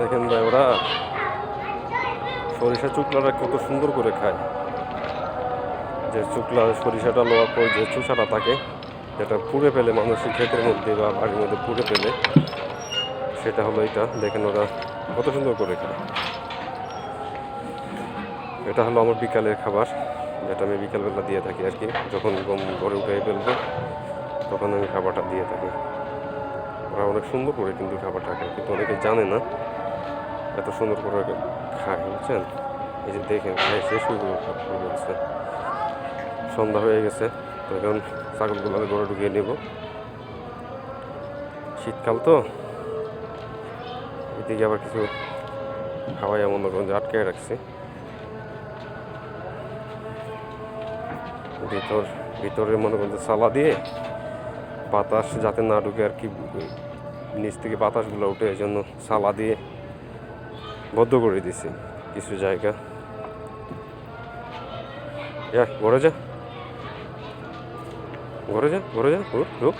দেখেন ভাই, ওরা সরিষা চুকলাটা কত সুন্দর করে খায়। যে চুকলা, সরিষাটা লোয়ার পর যে চুষাটা থাকে, যেটা পুড়ে ফেলে মানুষের ক্ষেতের মধ্যে বা বাড়ির মধ্যে পুড়ে ফেলে, সেটা হলো এটা। দেখেন ওরা কত সুন্দর করে খায়। এটা হলো আমার বিকালের খাবার, যেটা আমি বিকালবেলা দিয়ে থাকি আর কি। যখন গম ঘরে উঠে ফেলব, তখন আমি খাবারটা দিয়ে থাকি। ওরা অনেক সুন্দর করে কিন্তু খাবারটা খায়, কিন্তু অনেকে জানে না এত সুন্দর করে খায়, বুঝছেন? এই যে দেখেন, খায় শেষ হয়ে গেল সন্ধ্যা হয়ে গেছে, তো এখন ছাগলগুলো আমি ঘরে ঢুকিয়ে নেব। শীতকাল তো, এদিকে আবার কিছু খাওয়াই এমন রকম যে আটকে রাখছি। ভিতর, ভিতরে মনে করছে সালা দিয়ে বাতাস যাতে না ঢুকে আর কি, নিচ থেকে বাতাসগুলো উঠে, এই জন্য সালা দিয়ে বদ্ধ করে দিছে কিছু জায়গা। ঘরে যা। ঘরে যা ঘরে যা রুক ঢুক।